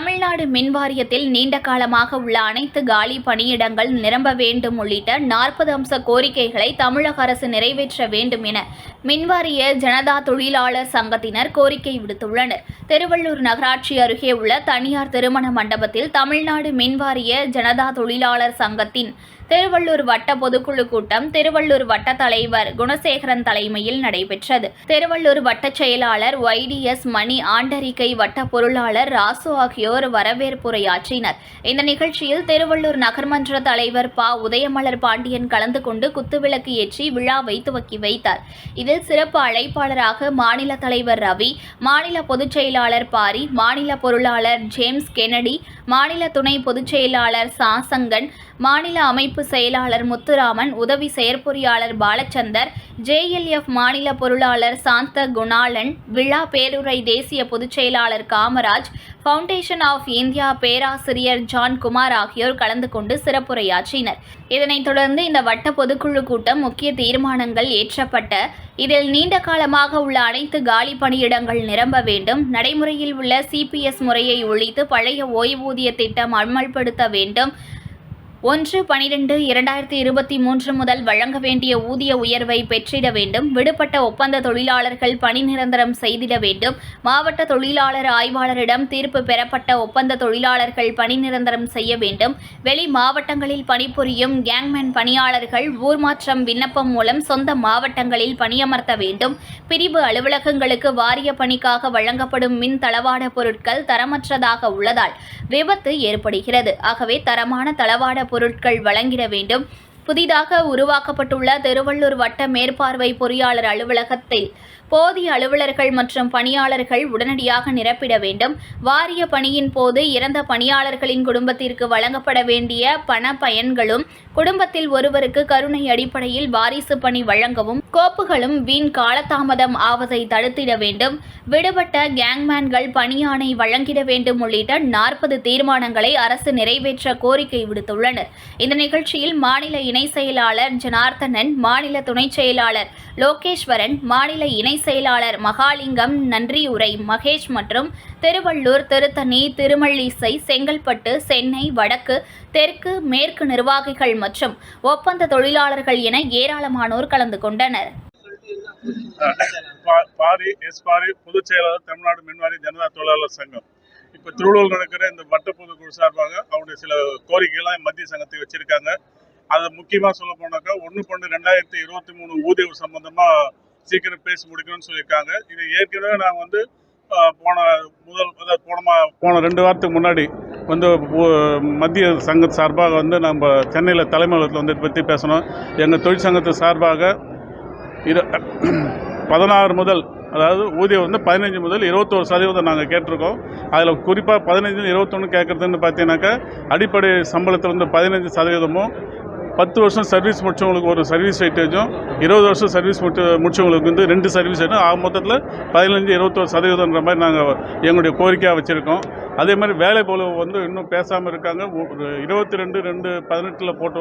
மின் வாரியத்தில் நீண்ட காலமாக உள்ள அனைத்து காலி பணியிடங்கள் நிரம்ப வேண்டும் உள்ளிட்ட நாற்பது அம்ச கோரிக்கைகளை தமிழக அரசு நிறைவேற்ற வேண்டும் என மின்வாரிய ஜனதா தொழிலாளர் சங்கத்தினர் கோரிக்கை விடுத்துள்ளனர். திருவள்ளூர் நகராட்சி அருகே உள்ள தனியார் திருமண மண்டபத்தில் தமிழ்நாடு மின்வாரிய ஜனதா தொழிலாளர் சங்கத்தின் திருவள்ளூர் வட்ட பொதுக்குழு கூட்டம் திருவள்ளூர் வட்ட தலைவர் குணசேகரன் தலைமையில் நடைபெற்றது. திருவள்ளூர் வட்ட செயலாளர் ஒய்டிஎஸ் மணி ஆண்டறிக்கை வட்ட பொருளாளர் ராசு ஆகியோர் வரவேற்புரையாற்றினர். இந்த நிகழ்ச்சியில் திருவள்ளூர் நகர்மன்ற தலைவர் ப. உதயமலர் பாண்டியன் கலந்து கொண்டு குத்துவிளக்கு ஏற்றி விழாவை துவக்கி வைத்தார். இதில் சிறப்பு அழைப்பாளராக மாநில தலைவர் ரவி மாநில பொதுச் செயலாளர் பாரி மாநில பொருளாளர் ஜேம்ஸ் கெனடி மாநில துணை பொதுச் செயலாளர் சாசங்கன் மாநில அமைப்பு செயலாளர் முத்துராமன் உதவி செயற்பொறியாளர் பாலச்சந்தர் ஜேஎல்எஃப் மாநில பொருளாளர் சாந்த குணாலன் விழா பேருரை தேசிய பொதுச் செயலாளர் காமராஜ் ஃபவுண்டேஷன் ஆஃப் இந்தியா பேராசிரியர் ஜான் குமார் ஆகியோர் கலந்து கொண்டு சிறப்புரையாற்றினர். இதனைத் தொடர்ந்து இந்த வட்ட பொதுக்குழு கூட்டம் முக்கிய தீர்மானங்கள் ஏற்றப்பட்ட. இதில் நீண்ட காலமாக உள்ள அனைத்து காலி பணியிடங்கள் நிரம்ப வேண்டும். நடைமுறையில் உள்ள சிபிஎஸ் முறையை ஒழித்து பழைய ஓய்வூதிய திட்டம் அமல்படுத்த வேண்டும். ஒன்று பனிரெண்டு இரண்டாயிரத்தி இருபத்தி மூன்று முதல் வழங்க வேண்டிய ஊதிய உயர்வை பெற்றிட வேண்டும். விடுபட்ட ஒப்பந்த தொழிலாளர்கள் பணி நிரந்தரம் செய்திட வேண்டும். மாவட்ட தொழிலாளர் ஆய்வாளரிடம் தீர்ப்பு பெறப்பட்ட ஒப்பந்த தொழிலாளர்கள் பணி நிரந்தரம் செய்ய வேண்டும். வெளி மாவட்டங்களில் பணிபுரியும் கேங்மேன் பணியாளர்கள் ஊர்மாற்றம் விண்ணப்பம் மூலம் சொந்த மாவட்டங்களில் பணியமர்த்த வேண்டும். பிரிவு அலுவலகங்களுக்கு வாரிய பணிக்காக வழங்கப்படும் மின் தளவாட பொருட்கள் தரமற்றதாக உள்ளதால் விபத்து ஏற்படுகிறது. ஆகவே தரமான தளவாட பொருட்கள் வழங்கிட வேண்டும். புதிதாக உருவாக்கப்பட்டுள்ள திருவள்ளூர் வட்ட மேற்பார்வை பொறியாளர் அலுவலகத்தில் போதிய அலுவலர்கள் மற்றும் பணியாளர்கள் உடனடியாக நிரப்பிட வேண்டும். வாரிய பணியின் போது இறந்த பணியாளர்களின் குடும்பத்திற்கு வழங்கப்பட வேண்டிய பண பயன்களும் குடும்பத்தில் ஒருவருக்கு கருணை அடிப்படையில் வாரிசு பணி வழங்கவும் கோப்புகளும் வீண் காலதாமதம் ஆவதை தடுத்திட வேண்டும். விடுபட்ட கேங்மேன்கள் பணியாணை வழங்கிட வேண்டும் உள்ளிட்ட நாற்பது தீர்மானங்களை அரசு நிறைவேற்ற கோரிக்கை விடுத்துள்ளனர். இந்த நிகழ்ச்சியில் மாநில இணை செயலாளர் ஜனார்த்தனன் மாநில துணை செயலாளர் லோகேஸ்வரன் மாநில இணை செயலாளர் மகாலிங்கம் நன்றியுரை மகேஷ் மற்றும் திருவள்ளூர் திருத்தணி திருமல்லிசை செங்கல்பட்டு சென்னை வடக்கு தெற்கு மேற்கு நிர்வாகிகள் மற்றும் ஒப்பந்த தொழிலாளர்கள் என ஏராளமானோர் கலந்து கொண்டனர். பாரி எஸ் பாரி பொதுச் செயலாளர் தமிழ்நாடு மின்வாரி ஜனதா தொழிலாளர் சங்கம். இப்போ திருவள்ளூர் நடக்கிற இந்த வட்ட பொதுக்குழு சார்பாக அவருடைய சில கோரிக்கைகள்லாம் மத்திய சங்கத்தை வச்சிருக்காங்க. அது முக்கியமாக சொல்ல போனாக்கா ஒன்று பொண்ணு ரெண்டாயிரத்தி இருபத்தி மூணு ஊதிய சம்பந்தமாக சீக்கிரம் பேசி முடிக்கணும்னு சொல்லியிருக்காங்க. இது ஏற்கனவே நாங்கள் வந்து போன முதல் அதாவது போன மா- போன ரெண்டு வாரத்துக்கு முன்னாடி வந்து மத்திய சங்க சார்பாக வந்து நம்ம சென்னையில் தலைமை அலுவலகத்தில் வந்து இதை பற்றி பேசணும். எங்கள் தொழிற்சங்கத்து சார்பாக இரு பதினாறு முதல் அதாவது ஊதியம் வந்து பதினஞ்சு முதல் இருபத்தோரு சதவீதம் நாங்கள் கேட்டிருக்கோம். அதில் குறிப்பாக பதினஞ்சு இருபத்தொன்று கேட்குறதுன்னு பார்த்தீங்கன்னாக்கா அடிப்படை சம்பளத்தில் வந்து பதினஞ்சு சதவீதமும் பத்து வருஷம் சர்வீஸ் முடிச்சவங்களுக்கு ஒரு சர்வீஸ் வெயிட்டேஜும் இருபது வருஷம் சர்வீஸ் முடிச்ச முடிச்சவங்களுக்கு வந்து ரெண்டு சர்வீஸ் வெயிட்டும். ஆக மொத்தத்தில் பதினஞ்சு இருபத்தோரு சதவீதம்ன்ற மாதிரி நாங்கள் எங்களுடைய கோரிக்கையாக வச்சுருக்கோம். அதே மாதிரி வேலை போல வந்து இன்னும் பேசாமல் இருக்காங்க. ஒரு இருபத்தி ரெண்டு ரெண்டு பதினெட்டில் போட்ட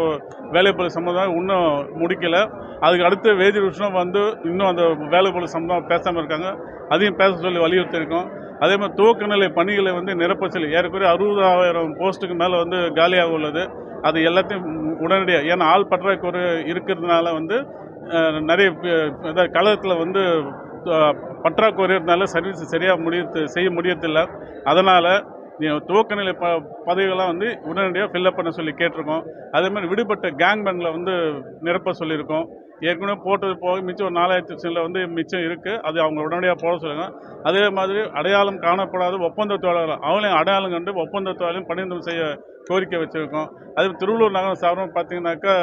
வேலை போல சம்மந்தம் இன்னும் முடிக்கலை. அதுக்கு அடுத்த வேதி விஷயம் வந்து இன்னும் அந்த வேலை போல சம்மந்தம் பேசாமல் இருக்காங்க. அதையும் பேச சொல்லி வலியுறுத்தியிருக்கோம். அதே மாதிரி துவக்க நிலை பணிகளை வந்து நிரப்ப சொல்லி ஏறக்குறைய அறுபதாயிரம் போஸ்ட்டுக்கு மேலே வந்து காலியாக உள்ளது. அது எல்லாத்தையும் உடனடியாக ஏன்னா ஆள் பற்றாக்குறை இருக்கிறதுனால வந்து நிறைய பே- அதாவது களத்தில் வந்து பற்றாக்குறை இருந்தால சர்வீஸ் சரியாக முடிய செய்ய முடியறதில்லை. அதனால் துவக்க நிலை ப பதவிகள்லாம் வந்து உடனடியாக ஃபில்லப் பண்ண சொல்லி கேட்டிருக்கோம். அதே மாதிரி விடுபட்ட கேங் பேங்கில் வந்து நிரப்ப சொல்லியிருக்கோம். ஏற்கனவே போட்டது போக மிச்சம் ஒரு நாலாயிரத்தி சில வந்து மிச்சம் இருக்குது அது அவங்க உடனடியாக போட சொல்லுங்க. அதே மாதிரி அடையாளம் காணப்படாத ஒப்பந்த தொழிலாளர் அவங்களையும் அடையாளம் கண்டு ஒப்பந்த தொழிலையும் பணிநிறுத்தம் செய்ய கோரிக்கை வச்சுருக்கோம். அதே திருவள்ளூர் நகரம் சார்பாக பார்த்தீங்கன்னாக்கா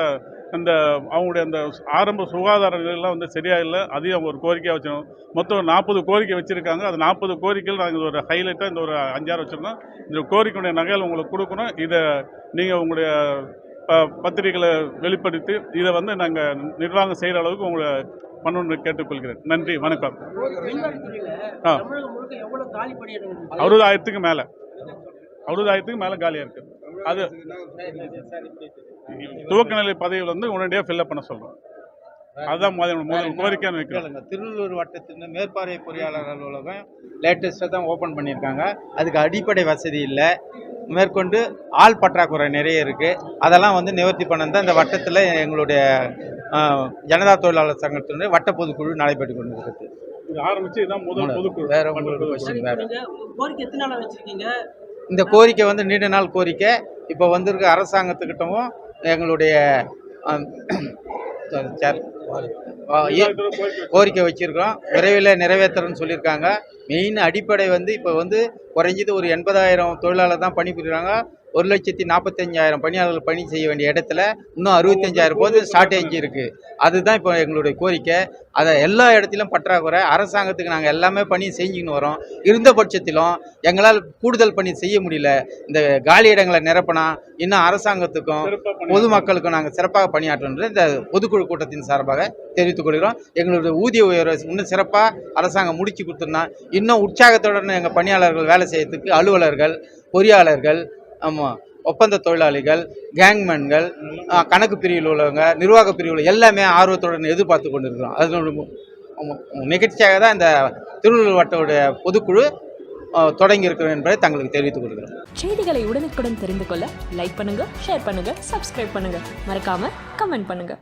அந்த அவங்களுடைய அந்த ஆரம்ப சுகாதார நிலையெல்லாம் வந்து சரியாக இல்லை அதையும் அவங்க ஒரு கோரிக்கையாக வச்சிருக்கோம். மொத்தம் நாற்பது கோரிக்கை வச்சுருக்காங்க. அது நாற்பது கோரிக்கைகள் நாங்கள் ஒரு ஹைலைட்டாக இந்த ஒரு அஞ்சாறு வச்சுருந்தோம். இந்த கோரிக்கையுடைய நகைகள் உங்களுக்கு கொடுக்கணும். இதை நீங்கள் உங்களுடைய பத்திரிகைகளை வெளிப்படுத்தி இதை வந்து நாங்கள் நிர்வாகம் செய்கிற அளவுக்கு உங்களை பண்ணணும்னு கேட்டுக்கொள்கிறேன். நன்றி வணக்கம். ஆ. அறுபதாயிரத்துக்கு மேலே. அறுபதாயிரத்துக்கு மேலே காலியாக இருக்குது அது துவக்க நிலை பதவிகள் வந்து உடனடியாக ஃபில்லப் பண்ண சொல்கிறோம் அதுதான் முதல் கோரிக்கைன்னு வைக்கிறோம் திருவள்ளூர் வட்டத்தின் மேற்பார்வை பொறியாளர் அலுவலகம் லேட்டஸ்ட்டாக தான் ஓப்பன் பண்ணியிருக்காங்க. அதுக்கு அடிப்படை வசதி இல்லை. மேற்கொண்டு ஆள் பற்றாக்குறை நிறைய இருக்குது அதெல்லாம் வந்து நிவர்த்தி பண்ண தான் இந்த வட்டத்தில் எங்களுடைய ஜனதா தொழிலாளர் சங்கத்தினுடைய வட்ட பொதுக்குழு நடைபெற்று கொண்டிருக்கிறது. இது ஆரம்பிச்சு இதான் முதல் பொதுக்குழு. வேற வட்ட உங்களுக்கு பொதுக்குழு. question வேற. நீங்க உங்க கோரிக்கை எத்தனை நாளா வச்சிருக்கீங்க? இந்த கோரிக்கை வந்து நீண்ட நாள் கோரிக்கை. இப்போ வந்திருக்க அரசாங்கத்துக்கிட்டவும் எங்களுடைய சார், கோரிக்கை கோரிக்கை விரைவில் நிறைவேற்றுறேன்னு சொல்லியிருக்காங்க. மெயின் அடிப்படை வந்து இப்போ வந்து குறைஞ்சது ஒரு எண்பதாயிரம் தொழிலாளர் தான் பணிபுரிகிறாங்க ஒரு லட்சத்தி நாற்பத்தஞ்சாயிரம் பணியாளர்கள் பணி செய்ய வேண்டிய இடத்துல இன்னும் அறுபத்தஞ்சாயிரம் போது ஷார்ட்டேஜ் இருக்குது அதுதான் இப்போ எங்களுடைய கோரிக்கை. அதை எல்லா இடத்திலும் பற்றாக்குறை அரசாங்கத்துக்கு நாங்கள் எல்லாமே பணி செஞ்சுக்கின்னு வரோம். இருந்த பட்சத்திலும் எங்களால் கூடுதல் பணி செய்ய முடியல. இந்த காலி இடங்களை நிரப்பினா இன்னும் அரசாங்கத்துக்கும் பொதுமக்களுக்கும் நாங்கள் சிறப்பாக பணியாற்றோன்ற இந்த பொதுக்குழு கூட்டத்தின் சார்பாக தெரிவித்துக் கொள்கிறோம். எங்களுடைய ஊதிய உயர்வை இன்னும் சிறப்பாக அரசாங்கம் முடிச்சு கொடுத்துருந்தா இன்னும் உற்சாகத்துடன் எங்கள் பணியாளர்கள் வேலை செய்யறதுக்கு அலுவலர்கள் பொறியாளர்கள் ஆமாம் ஒப்பந்த தொழிலாளிகள் கேங்மேன்கள் கணக்கு பிரிவில் உள்ளவங்க நிர்வாக பிரிவில் எல்லாமே ஆர்வத்துடன் எதிர்பார்த்து கொண்டிருக்கிறோம். அதனோட ஆமாம், நிகழ்ச்சியாக தான் இந்த திருவள்ளூர் வட்டோடைய பொதுக்குழு தொடங்கி இருக்கிறோம் என்பதை தங்களுக்கு தெரிவித்துக் கொள்கிறோம். செய்திகளை உடனுக்குடன் தெரிந்து கொள்ள லைக் பண்ணுங்க ஷேர் பண்ணுங்க சப்ஸ்கிரைப் பண்ணுங்க. மறக்காம கமெண்ட் பண்ணுங்க.